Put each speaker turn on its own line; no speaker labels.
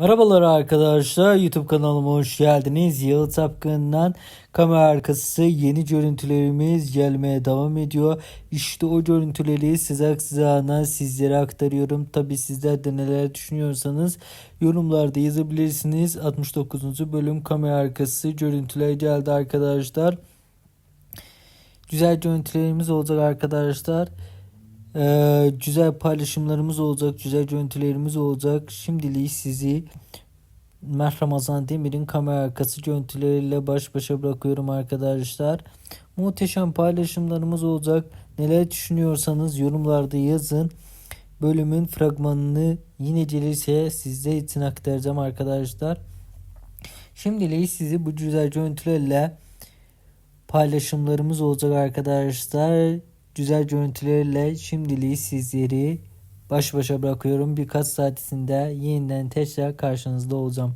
Merhabalar arkadaşlar YouTube kanalıma hoş geldiniz. Yalı Tapkın'dan kamera arkası yeni görüntülerimiz gelmeye devam ediyor. İşte o görüntüleri size sıcağına sizlere aktarıyorum. Tabi sizler de neler düşünüyorsanız yorumlarda yazabilirsiniz. 69. bölüm kamera arkası görüntüler geldi arkadaşlar. Güzel görüntülerimiz olacak arkadaşlar. Ee, güzel paylaşımlarımız olacak, güzel görüntülerimiz olacak. Şimdilik sizi Mert Ramazan Demir'in kamera arkası görüntüleriyle baş başa bırakıyorum arkadaşlar. Muhteşem paylaşımlarımız olacak. Neler düşünüyorsanız yorumlarda yazın. Bölümün fragmanını yine gelirse sizler için aktaracağım arkadaşlar. Şimdilik sizi bu güzel görüntülerle paylaşımlarımız olacak arkadaşlar. Güzel görüntülerle şimdilik sizleri baş başa bırakıyorum. Birkaç saat içinde yeniden tekrar karşınızda olacağım.